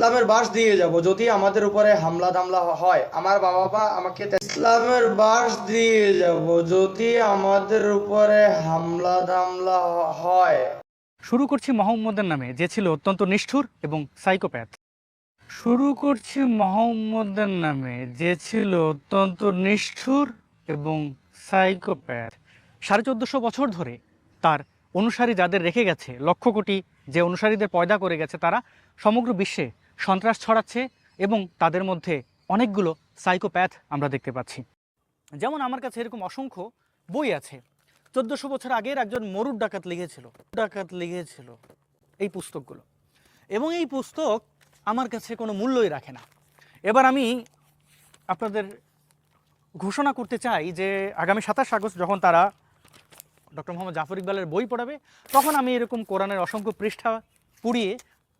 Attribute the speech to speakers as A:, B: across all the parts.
A: ইসলামের বাস দিয়ে যাব। যদি আমাদের উপরে হামলা দামলা হয়, আমার বাবা মা আমাকে ইসলামের বাস দিয়ে যাব। যদি আমাদের উপরে হামলা দামলা হয়
B: শুরু করছি মোহাম্মদের নামে, যে ছিল অত্যন্ত নিষ্ঠুর এবং সাইকোপ্যাথ। শুরু করছি মোহাম্মদের নামে, যে ছিল অত্যন্ত নিষ্ঠুর এবং সাইকোপ্যাথ। সাড়ে চোদ্দশো বছর ধরে তার অনুসারী যাদের রেখে গেছে, লক্ষ কোটি যে অনুসারীদের পয়দা করে গেছে তারা সমগ্র বিশ্বে সন্ত্রাস ছড়াচ্ছে এবং তাদের মধ্যে অনেকগুলো সাইকোপ্যাথ আমরা দেখতে পাচ্ছি। যেমন আমার কাছে এরকম অসংখ্য বই আছে। চোদ্দশো বছর আগের একজন মরুর ডাকাত লিখেছিল। ডাকাত লিখেছিল এই পুস্তকগুলো। এবং এই পুস্তক আমার কাছে কোনো মূল্যই রাখে না। এবার আমি আপনাদের ঘোষণা করতে চাই যে আগামী সাতাশ আগস্ট যখন তারা ডক্টর মোহাম্মদ জাফর ইকবালের বই পড়াবে, তখন আমি এরকম কোরআনের অসংখ্য পৃষ্ঠা পুড়িয়ে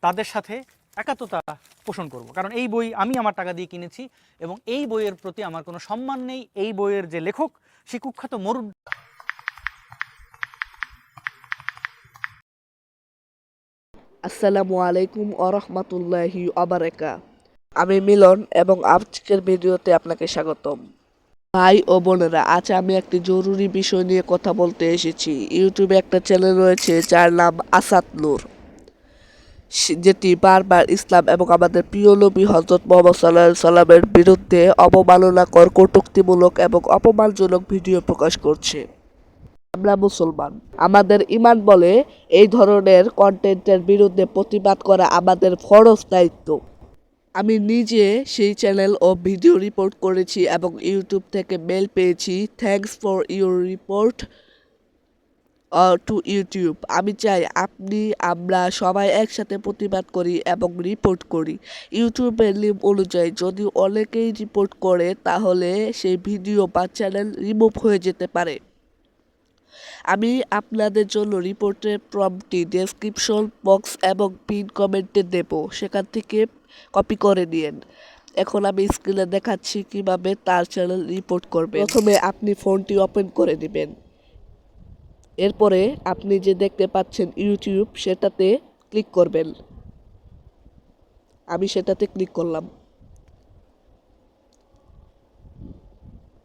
B: তাদের সাথে একাত্মতা পোষণ করব। কারণ এই বই আমি আমার টাকা দিয়ে কিনেছি এবং এই বইয়ের প্রতি আমার কোনো সম্মান নেই। এই বইয়ের যে লেখক, সে কুখ্যাত মরুর
C: আসসালামু আলাইকুম আরহামতুল্লাহি আবারাকা আমি মিলন এবং আজকের ভিডিওতে আপনাকে স্বাগতম। ভাই ও বোনেরা, আজ আমি একটি জরুরি বিষয় নিয়ে কথা বলতে এসেছি। ইউটিউবে একটা চ্যানেল রয়েছে যার নাম আসাদ নূর। যেটি বারবার ইসলাম এবং আমাদের প্রিয় নবী হজরত মোহাম্মদ সাল্লাহ সাল্লামের বিরুদ্ধে অবমাননাকর, কটূক্তিমূলক এবং অপমানজনক ভিডিও প্রকাশ করছে। আমরা মুসলমান। আমাদের ইমান বলে এই ধরনের কন্টেন্টের বিরুদ্ধে প্রতিবাদ করা আমাদের ফরজ দায়িত্ব। আমি নিজে সেই চ্যানেল ও ভিডিও রিপোর্ট করেছি এবং ইউটিউব থেকে মেল পেয়েছি। Thanks for your report to YouTube আমি চাই আপনি, আমরা সবাই একসাথে প্রতিবাদ করি এবং রিপোর্ট করি। ইউটিউবের নিয়ম অনুযায়ী যদি অনেকেই রিপোর্ট করে, তাহলে সেই ভিডিও বা চ্যানেল রিমুভ হয়ে যেতে পারে। আমি আপনাদের জন্য রিপোর্টের প্রমটি ডেসক্রিপশন বক্স এবং পিন কমেন্টে দেব। সেখান থেকে কপি করে নিন এখন আমি স্ক্রিনে দেখাচ্ছি কীভাবে তার চ্যানেল রিপোর্ট করবে প্রথমে আপনি ফোনটি ওপেন করে নেবেন। এরপরে আপনি যে দেখতে পাচ্ছেন ইউটিউব, সেটাতে ক্লিক করবেন। আমি সেটাতে ক্লিক করলাম।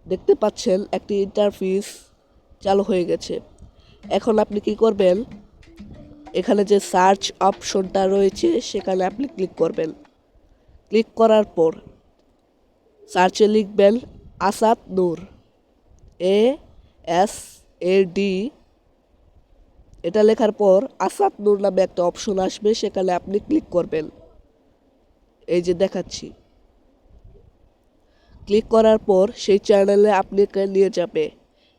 C: দেখতে পাচ্ছেন একটি ইন্টারফিস চালু হয়ে গেছে। এখন আপনি কি করবেন? এখানে যে সার্চ অপশনটা রয়েছে, সেখানে আপনি ক্লিক করবেন। ক্লিক করার পর সার্চে লিখবেন Asad Noor A S A D এটা লেখার পর আসাদ নূর নামে একটা অপশন আসবে, সেখানে আপনি ক্লিক করবেন। এই যে দেখাচ্ছি। ক্লিক করার পর সেই চ্যানেলে আপনাকে নিয়ে যাবে।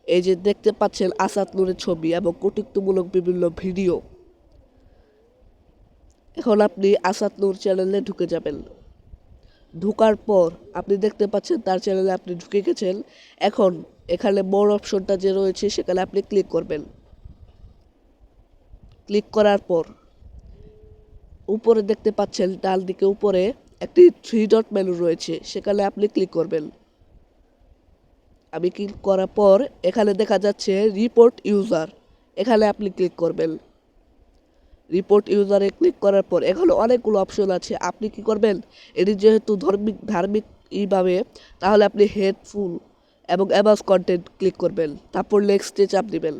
C: এই যে দেখতে পাচ্ছেন আসাদ নূরের ছবি এবং কটুক্তিমূলক বিভিন্ন ভিডিও এখন আপনি আসাদ নূর চ্যানেলে ঢুকে যাবেন। ঢুকার পর আপনি দেখতে পাচ্ছেন তার চ্যানেলে আপনি ঢুকে গেছেন। এখন এখানে মোর অপশনটা যে রয়েছে, সেখানে আপনি ক্লিক করবেন। ক্লিক করার পর উপরে দেখতে পাচ্ছেন ডান দিকে উপরে একটি থ্রি ডট মেনু রয়েছে, সেখানে আপনি ক্লিক করবেন। আমি ক্লিক করার পর এখানে দেখা যাচ্ছে রিপোর্ট ইউজার এখানে আপনি ক্লিক করবেন। রিপোর্ট ইউজারে ক্লিক করার পর এখানে অনেকগুলো অপশন আছে, আপনি কি করবেন? এটি যেহেতু ধর্মিক, ধার্মিক ইভাবে তাহলে আপনি হেডফুল এবং অ্যাবাস কন্টেন্ট ক্লিক করবেন। তারপর নেক্সটে চাপ দিবেন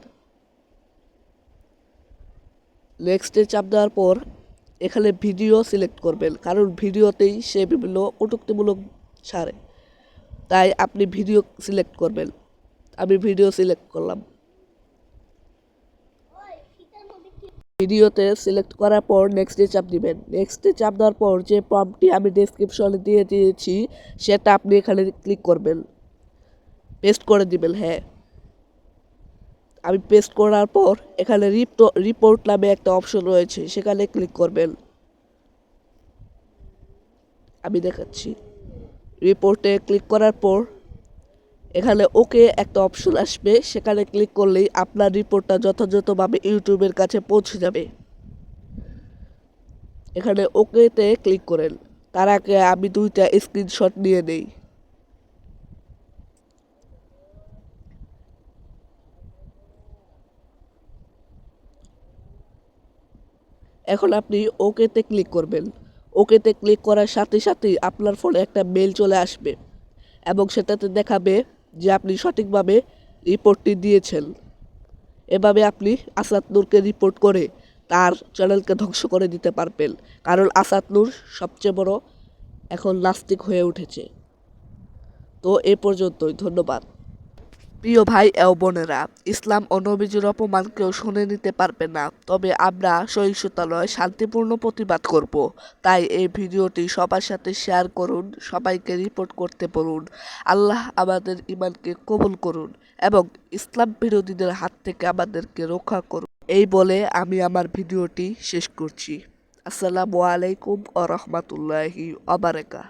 C: নেক্সটে চাপ দেওয়ার পর এখানে ভিডিও সিলেক্ট করবেন। কারণ ভিডিওতেই সে বিভিন্ন কটুক্তিমূলক ছাড়ে তাই আপনি ভিডিও সিলেক্ট করবেন। আমি ভিডিও সিলেক্ট করলাম। ভিডিওতে সিলেক্ট করার পর নেক্সটে চাপ দিবেন। নেক্সটে চাপ দেওয়ার পর যে প্রম্পটি আমি ডেসক্রিপশনে দিয়ে দিয়েছি, সেটা আপনি এখানে ক্লিক করবেন। পেস্ট করে দিবেন হ্যাঁ। আমি পেস্ট করার পর এখানে রিপোর্ট নামে একটা অপশন রয়েছে, সেখানে ক্লিক করবেন। আমি দেখাচ্ছি। রিপোর্টে ক্লিক করার পর এখানে ওকে একটা অপশন আসবে, সেখানে ক্লিক করলেই আপনার রিপোর্টটা যথাযথভাবে ইউটিউবের কাছে পৌঁছে যাবে। এখানে ওকেতে ক্লিক করেন। তার আগে আমি দুইটা স্ক্রিনশট নিয়ে নেই। এখন আপনি ওকেতে ক্লিক করবেন। ওকেতে ক্লিক করার সাথে সাথেই আপনার ফোনে একটা মেল চলে আসবে এবং সেটাতে দেখাবে যে আপনি সঠিকভাবে রিপোর্টটি দিয়েছেন। এভাবে আপনি আসাদ নূরকে রিপোর্ট করে তার চ্যানেলকে ধ্বংস করে দিতে পারবেন। কারণ আসাদ নূর সবচেয়ে বড় এখন নাস্তিক হয়ে উঠেছে। তো এ পর্যন্তই, ধন্যবাদ। প্রিয় ভাই ও বোনেরা, ইসলাম ও নবীজির অপমান কেউ শুনে নিতে পারবে না। তবে আমরা সহিংসতা নয় শান্তিপূর্ণ প্রতিবাদ করব। তাই এই ভিডিওটি সবার সাথে শেয়ার করুন, সবাইকে রিপোর্ট করতে বলুন, আল্লাহ আমাদের ইমানকে কবুল করুন এবং ইসলাম বিরোধীদের হাত থেকে আমাদেরকে রক্ষা করুন। এই বলে আমি আমার ভিডিওটি শেষ করছি। আসসালামু আলাইকুম ও রহমতুল্লাহি আবারাকা